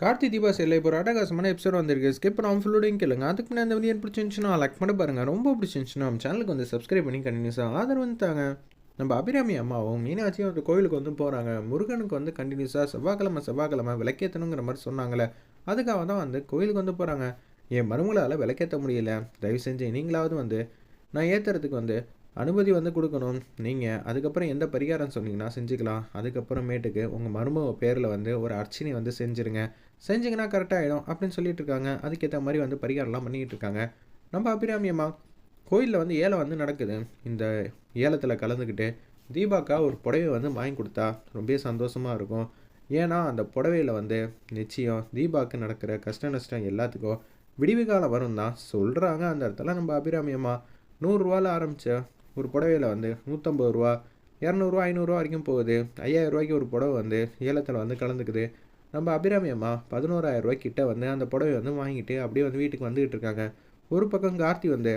கார்த்தி தீபா செல்ல இப்போ ஒரு அட்டகாசமான எபிசோட் வந்திருக்கு. ஸ்கிப் பண்ணாமல் ஃபுல்லோடையும் கேளுங்க. அதுக்கு முன்னாடி அந்த வீடியோ பிடிச்சிருந்துச்சுன்னா லைக் பண்ணி பாருங்கள் ரொம்ப பிடிச்சிருந்துச்சுன்னா நம்ம சேனலுக்கு வந்து சப்ஸ்கிரைப் பண்ணி கண்டினியூஸாக ஆதரவு வந்துட்டாங்க நம்ம அபிராமி அம்மாவும் மீனாட்சியும் ஒரு கோயிலுக்கு வந்து போகிறாங்க முருகனுக்கு வந்து கண்டினியூஸாக செவ்வாய்க்கிழமை செவ்வாய்க்கிழமை விளக்கேற்றணுங்கிற மாதிரி சொன்னாங்களே அதுக்காக தான் வந்து கோயிலுக்கு வந்து போகிறாங்க என் மருமகளால் விளக்கேற்ற முடியல. தயவு செஞ்சு நீங்களாவது வந்து நான் ஏற்றுறதுக்கு வந்து அனுமதி வந்து கொடுக்கணும். நீங்கள் அதுக்கப்புறம் எந்த பரிகாரம் சொன்னீங்கன்னா செஞ்சுக்கலாம். அதுக்கப்புறமேட்டுக்கு உங்கள் மருமக பேரில் வந்து ஒரு அர்ச்சனை வந்து செஞ்சுருங்க. செஞ்சிங்கன்னா கரெக்டாக ஆகிடும் அப்படின்னு சொல்லிட்டு இருக்காங்க. அதுக்கேற்ற மாதிரி வந்து பரிகாரம்லாம் பண்ணிக்கிட்டு இருக்காங்க. நம்ம அபிராமியம்மா கோயிலில் வந்து ஏலம் வந்து நடக்குது. இந்த ஏலத்தில் கலந்துக்கிட்டு தீபாக்கா ஒரு புடவை வந்து வாங்கி கொடுத்தா ரொம்ப சந்தோஷமாக இருக்கும். ஏன்னா அந்த புடவையில் வந்து நிச்சயம் தீபாவுக்கு நடக்கிற கஷ்ட நஷ்டம் எல்லாத்துக்கும் விடிவு காலம் வரும் தான் சொல்கிறாங்க அந்த இடத்துல நம்ம அபிராமியம்மா நூறுரூவாவில் ஆரம்பித்த ஒரு புடவையில் வந்து நூற்றம்பது ரூபா இரநூறுவா ஐநூறுரூவா வரைக்கும் போகுது. ஐயாயிரம் ரூபாய்க்கு ஒரு புடவை வந்து ஏலத்தில் வந்து கலந்துக்குது. நம்ம அபிராமியம்மா பதினோராயிரரூவா பதினோராயிரம் ரூபாய் கிட்ட வந்து அந்த புடவை வந்து வாங்கிட்டு அப்படியே வந்து வீட்டுக்கு வந்துக்கிட்டு இருக்காங்க. ஒரு பக்கம் கார்த்தி வந்து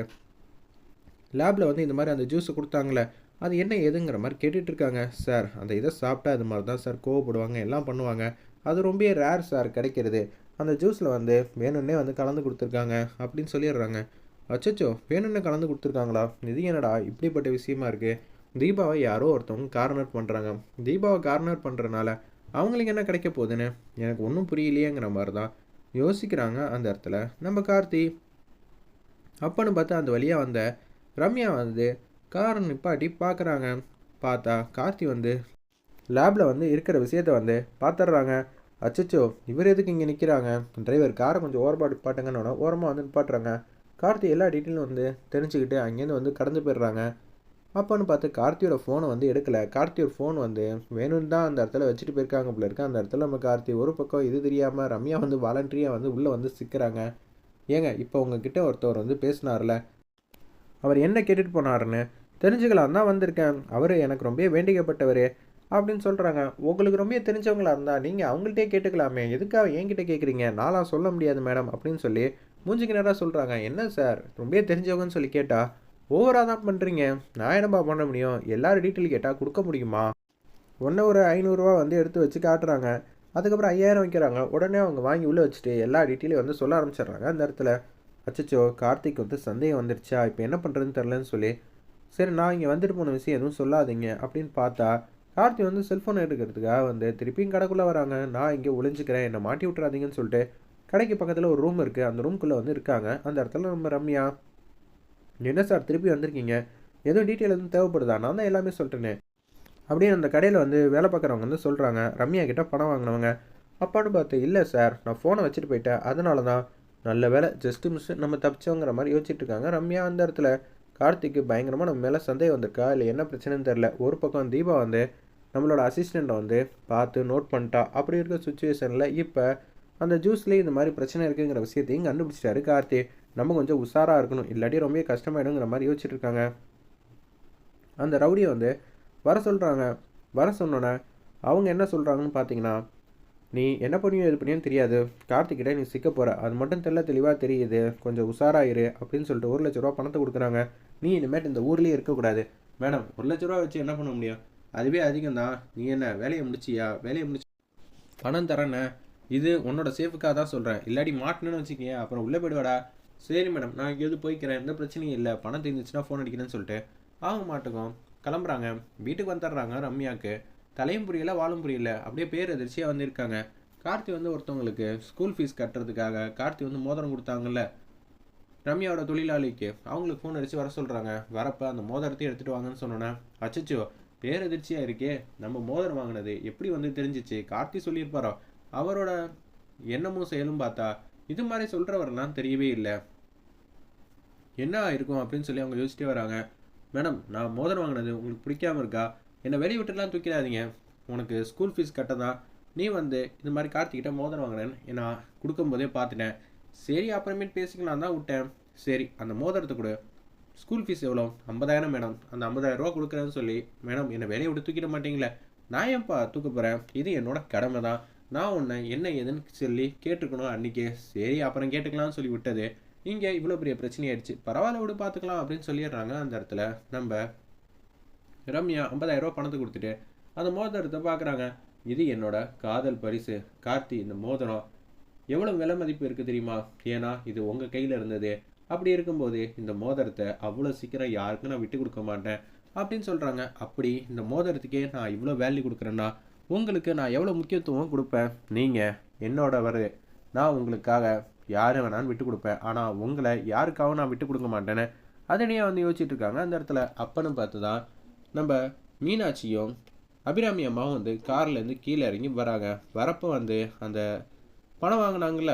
லேபில் வந்து இந்த மாதிரி அந்த ஜூஸை கொடுத்தாங்களே அது என்ன ஏதுங்கிற மாதிரி கேட்டுட்டு இருக்காங்க. சார் அந்த இதை சாப்பிட்டா இது மாதிரி தான் சார் கோவப்படுவாங்க எல்லாம் பண்ணுவாங்க. அது ரொம்ப ரேர் சார் கிடைக்கிறது. அந்த ஜூஸில் வந்து வேணும்னே வந்து கலந்து கொடுத்துருக்காங்க அப்படின்னு சொல்லிடுறாங்க. அச்சச்சோ வேணும்னு கலந்து கொடுத்துருக்காங்களா? இது என்னடா இப்படிப்பட்ட விஷயமா இருக்குது தீபாவை யாரோ ஒருத்தவங்க கார்னர் பண்ணுறாங்க தீபாவை கார்னர் பண்ணுறனால அவங்களுக்கு என்ன கிடைக்க போகுதுன்னு எனக்கு ஒன்றும் புரியலையேங்கிற மாதிரி தான் யோசிக்கிறாங்க அந்த இடத்துல. நம்ம கார்த்தி அப்பன்னு பார்த்தா அந்த வழியாக வந்த ரம்யா வந்து காரை நிப்பாட்டி பார்க்குறாங்க பார்த்தா கார்த்தி வந்து லேபில் வந்து இருக்கிற விஷயத்த வந்து பார்த்துட்றாங்க அச்சச்சோ இவர் எதுக்கு இங்கே நிற்கிறாங்க டிரைவர் காரை கொஞ்சம் ஓரமாக நிப்பாட்டுங்கன்னு ஓரமாக வந்து நிப்பாட்டுறாங்க. கார்த்தி எல்லா டீட்டெயிலும் வந்து தெரிஞ்சுக்கிட்டு அங்கேருந்து வந்து கடந்து போயிடுறாங்க. அப்போன்னு பார்த்து கார்த்தியோட ஃபோனை வந்து எடுக்கலை. கார்த்தியோட ஃபோன் வந்து வேணும்னு தான் அந்த இடத்துல வச்சுட்டு போயிருக்காங்க போல இருக்கு. அந்த இடத்துல நம்ம கார்த்தி ஒரு பக்கம் இது தெரியாமல் ரம்யா வந்து வாலண்டரியாக வந்து உள்ளே வந்து சிக்கிறாங்க. ஏங்க இப்போ உங்ககிட்ட ஒருத்தவர் வந்து பேசினார்ல. அவர் என்ன கேட்டுட்டு போனாருன்னு தெரிஞ்சுக்கலாம் தான் வந்திருக்கேன். அவர் எனக்கு ரொம்ப வேண்டிக்கப்பட்டவர் அப்படின்னு சொல்கிறாங்க உங்களுக்கு ரொம்ப தெரிஞ்சவங்களா இருந்தால் நீங்கள் அவங்கள்ட்டே கேட்டுக்கலாமே. எதுக்காக என்கிட்ட கேட்குறீங்க நாளாக சொல்ல முடியாது மேடம் அப்படின்னு சொல்லி மூஞ்சிக்கு நேராக சொல்கிறாங்க என்ன சார்? ரொம்ப தெரிஞ்சவங்கன்னு சொல்லி கேட்டால் ஓவராக தான் பண்ணுறீங்க நான் என்னப்பா பண்ண முடியும்? எல்லாரும் டீட்டெயில் கேட்டால் கொடுக்க முடியுமா? ஒன்று ஒரு ஐநூறுரூவா வந்து எடுத்து வச்சு காட்டுறாங்க. அதுக்கப்புறம் ஐயாயிரம் வைக்கிறாங்க. உடனே அவங்க வாங்கி உள்ளே வச்சுட்டு எல்லா டீட்டெயிலையும் வந்து சொல்ல ஆரம்பிச்சிடுறாங்க. அந்த இடத்துல அச்சச்சோ கார்த்திக் வந்து சந்தேகம் வந்துருச்சா? இப்போ என்ன பண்ணுறதுன்னு தெரிலன்னு சொல்லி சரி நான் இங்கே வந்துட்டு போன விஷயம் எதுவும் சொல்லாதீங்க. அப்படின்னு பார்த்தா கார்த்தி வந்து செல்ஃபோன் எடுக்கிறதுக்காக வந்து திருப்பியும் கடைக்குள்ளே வராங்க. நான் இங்கே ஒளிஞ்சிக்கிறேன். என்னை மாட்டி விட்றாதீங்கன்னு சொல்லிட்டு கடைக்கு பக்கத்தில் ஒரு ரூம் இருக்குது அந்த ரூம்குள்ளே வந்து இருக்காங்க. அந்த இடத்துல நம்ம ரம்யா என்ன சார் திருப்பி வந்திருக்கீங்க? எதுவும் டீட்டெயில் எதுவும் தேவைப்படுதா? நான் தான் எல்லாமே சொல்லிட்டேனே அப்படியே அந்த கடையில் வந்து வேலை பார்க்குறவங்க வந்து சொல்கிறாங்க ரம்யா கிட்டே பணம் வாங்கினவங்க. அப்பான்னு பார்த்து இல்லை சார் நான் ஃபோனை வச்சுட்டு போயிட்டேன். அதனால தான் நல்ல வேலை. ஜஸ்ட்டு மிஸ் நம்ம தப்பிச்சோங்கிற மாதிரி யோசிச்சுட்டு இருக்காங்க. ரம்யா அந்த இடத்துல கார்த்திக்கு பயங்கரமாக நம்ம மேலே சந்தேகம் வந்திருக்கா? இல்லை என்ன பிரச்சனைன்னு தெரில ஒரு பக்கம் தீபா வந்து நம்மளோட அசிஸ்டண்ட்டை வந்து பார்த்து நோட் பண்ணிட்டா. அப்படி இருக்க சுச்சுவேஷனில் இப்போ அந்த ஜூஸ்லேயே இந்த மாதிரி பிரச்சனை இருக்குங்கிற விஷயத்தையும் கண்டுபிடிச்சிட்டாரு கார்த்தி. நம்ம கொஞ்சம் உஷாராக இருக்கணும் இல்லாட்டி ரொம்ப கஷ்டமாயிடுங்கிற மாதிரி யோசிச்சுட்டு இருக்காங்க அந்த ரவுடியை வந்து வர சொல்கிறாங்க வர சொன்னோன்னே அவங்க என்ன சொல்கிறாங்கன்னு பார்த்தீங்கன்னா நீ என்ன பண்ணியோ இது பண்ணியும் தெரியாது. கார்த்திகிட்ட நீ சிக்க போகிற அது மட்டும் தெல்ல தெளிவாக தெரியுது. கொஞ்சம் உஷாராயிரு அப்படின்னு சொல்லிட்டு ஒரு லட்ச ரூபா பணத்தை கொடுக்குறாங்க. நீ இனிமேட்டு இந்த ஊர்லேயே இருக்கக்கூடாது. மேடம் ஒரு லட்ச ரூபா வச்சு என்ன பண்ண முடியும்? அதுவே அதிகம் தான் நீ என்ன வேலையை முடிச்சியா? வேலையை முடிச்சு பணம் தரேன்னு இது உன்னோட சேஃபுக்காக தான் சொல்கிறேன் இல்லாட்டி மாட்டினு வச்சுக்கேன் அப்புறம் உள்ளே போயிடுவாடா. சரி மேடம் நான் எங்கேயாவது போய்க்கிறேன். எந்த பிரச்சனையும் இல்லை. பணம் தெரிஞ்சிச்சுன்னா ஃபோன் அடிக்கிறேன்னு சொல்லிட்டு. ஆக மாட்டுக்கும். கிளம்புறாங்க. வீட்டுக்கு வந்துடுறாங்க ரம்யாவுக்கு. தலையும் புரியல வாழும் புரியல. அப்படியே பேர் எதிர்ச்சியாக வந்திருக்காங்க. கார்த்தி வந்து ஒருத்தவங்களுக்கு ஸ்கூல் ஃபீஸ் கட்டுறதுக்காக கார்த்தி வந்து மோதிரம் கொடுத்தாங்கல்ல. ரம்யாவோட தொழிலாளிக்கு. அவங்களுக்கு ஃபோன் அடித்து வர சொல்கிறாங்க வரப்போ அந்த மோதிரத்தையும் எடுத்துகிட்டு வாங்கன்னு சொன்னோன்னே அச்சச்சோ பேரதிர்ச்சியாக இருக்கே. நம்ம மோதிரம் வாங்கினது எப்படி வந்து தெரிஞ்சிச்சு? கார்த்தி சொல்லியிருப்பாரோ. அவரோட எண்ணமும் செயலும் பார்த்தா இது மாதிரி சொல்கிறவரெல்லாம் தெரியவே இல்லை. என்ன இருக்கும் அப்படின்னு சொல்லி அவங்க யோசிச்சிட்டே வராங்க. மேடம் நான் மோதிரம் வாங்கினது உங்களுக்கு பிடிக்காம இருக்கா? என்னை வெளியே விட்டுலாம் தூக்கிடாதீங்க. உனக்கு ஸ்கூல் ஃபீஸ் கட்ட தான் நீ வந்து இந்த மாதிரி கார்த்திகிட்ட மோதிரம் வாங்கினேன்னு நான் கொடுக்கும்போதே பார்த்துட்டேன். சரி அப்புறமேட்டு பேசிக்கலாம் தான் விட்டேன். சரி அந்த மோதிரத்தை கொடு. ஸ்கூல் ஃபீஸ் எவ்வளோ? ஐம்பதாயிரம் மேடம். அந்த ஐம்பதாயிரம் ரூபா கொடுக்குறேன்னு சொல்லி மேடம் என்னை வெளியை விட்டு தூக்கிட மாட்டீங்களே. நான் ஏன்ப்பா தூக்க போகிறேன் இது என்னோட கடமை தான் நான் உன்னை என்ன ஏதுன்னு சொல்லி கேட்டுக்கணும் அன்றைக்கே சரி அப்புறம் கேட்டுக்கலாம்னு சொல்லி விட்டது. இங்கே இவ்வளோ பெரிய பிரச்சனை ஆயிடுச்சு. பரவாயில்ல விடு பார்த்துக்கலாம் அப்படின்னு சொல்லிடுறாங்க அந்த இடத்துல. நம்ம ரம்யா ஐம்பதாயிரம் ரூபா பணத்தை கொடுத்துட்டு அந்த மோதிரத்தை பார்க்குறாங்க. இது என்னோட காதல் பரிசு. கார்த்தி இந்த மோதிரம். எவ்வளோ விலை மதிப்பு இருக்குது தெரியுமா? ஏன்னா இது உங்கள் கையில் இருந்தது. அப்படி இருக்கும்போது இந்த மோதிரத்தை அவ்வளோ சீக்கிரம் யாருக்கும் நான் விட்டு கொடுக்க மாட்டேன் அப்படின்னு சொல்கிறாங்க அப்படி இந்த மோதிரத்துக்கே நான் இவ்வளோ வேல்யூ கொடுக்குறேன்னா உங்களுக்கு நான் எவ்வளோ முக்கியத்துவம் கொடுப்பேன்? நீங்கள் என்னோட வரு. நான் உங்களுக்காக யாரை வேணாலும் விட்டு கொடுப்பேன். ஆனால் உங்களை யாருக்காகவும் நான் விட்டு கொடுக்க மாட்டேன்னு அதனையே வந்து யோசிச்சுட்டு இருக்காங்க. அந்த இடத்துல அப்பன்னு பார்த்து தான் நம்ம மீனாட்சியும் அபிராமி அம்மாவும் வந்து கார்லேருந்து கீழே இறங்கி வராங்க. வரப்போ வந்து அந்த பணம் வாங்கினாங்கல்ல?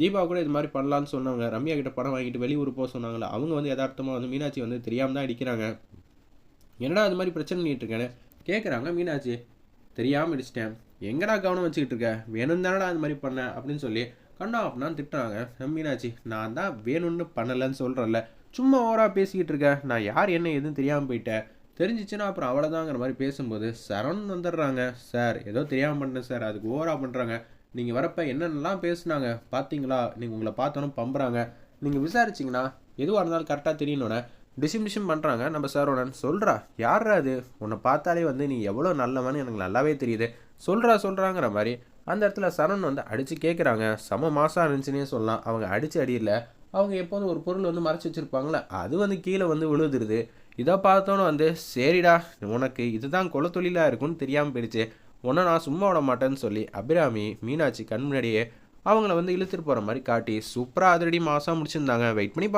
தீபா கூட இது மாதிரி பண்ணலான்னு சொன்னாங்க. ரம்யா கிட்ட பணம் வாங்கிட்டு வெளியூர் போக சொன்னாங்களே அவங்க வந்து யதார்த்தமாக வந்து மீனாட்சி வந்து தெரியாமல் தான் அடிக்கிறாங்க. என்னடா அது மாதிரி பிரச்சனை பண்ணிட்டு இருக்கேன்னு கேட்குறாங்க மீனாட்சி. தெரியாமல் அடிச்சிட்டேன் எங்கடா கவனம் வச்சுக்கிட்டு இருக்க? வேணும் தானடா அது மாதிரி பண்ண? அப்படின்னு சொல்லி கண்ணா அப்படின்னு திட்டுறாங்க. மீனாச்சி மீனாட்சி நான் தான் வேணும்னு பண்ணலைன்னு சொல்கிறேன்ல சும்மா ஓவராக பேசிக்கிட்டு இருக்கேன் நான் யார் என்ன எதுவும் தெரியாமல் போயிட்டேன். தெரிஞ்சிச்சுன்னா அப்புறம் அவ்வளோதாங்கிற மாதிரி பேசும்போது சரண் வந்துடுறாங்க. சார் ஏதோ தெரியாமல் பண்ணேன் சார். அதுக்கு ஓவராக பண்ணுறாங்க நீங்கள் வரப்போ என்னென்னலாம் பேசுனாங்க? பார்த்தீங்களா நீங்கள் உங்களை பார்த்தோன்னு பம்புறாங்க. நீங்கள் விசாரிச்சிங்கன்னா எதுவாக இருந்தாலும் கரெக்டாக தெரியணுன்னே டிசிம் டிசிம் பண்ணுறாங்க நம்ம சாரோடன் சொல்கிறா யாரா அது? உன்னை பார்த்தாலே வந்து நீ எவ்வளோ நல்லவன்னு எனக்கு நல்லாவே தெரியுது. சொல்கிறா சொல்கிறாங்கிற மாதிரி அந்த இடத்துல சரண் வந்து அடித்து கேட்குறாங்க செம மாசாக இருந்துச்சுன்னே சொல்லலாம். அவங்க அடித்து அடியில் அவங்க எப்போதும் ஒரு பொருள் வந்து மறைச்சி வச்சுருப்பாங்களே அது வந்து கீழே வந்து விழுதுருது இதை பார்த்தோன்னு வந்து சரிடா உனக்கு இதுதான் குலத்தொழிலாக தொழிலாக இருக்கும்னு தெரியாமல் போயிடுச்சு. உன்னை நான் சும்மா விட மாட்டேன்னு சொல்லி அபிராமி மீனாட்சி கண் முன்னாடியே அவங்கள வந்து இழுத்துட்டு போகிற மாதிரி காட்டி சூப்பராக அதிரடி மாதம் முடிச்சிருந்தாங்க. வெயிட் பண்ணி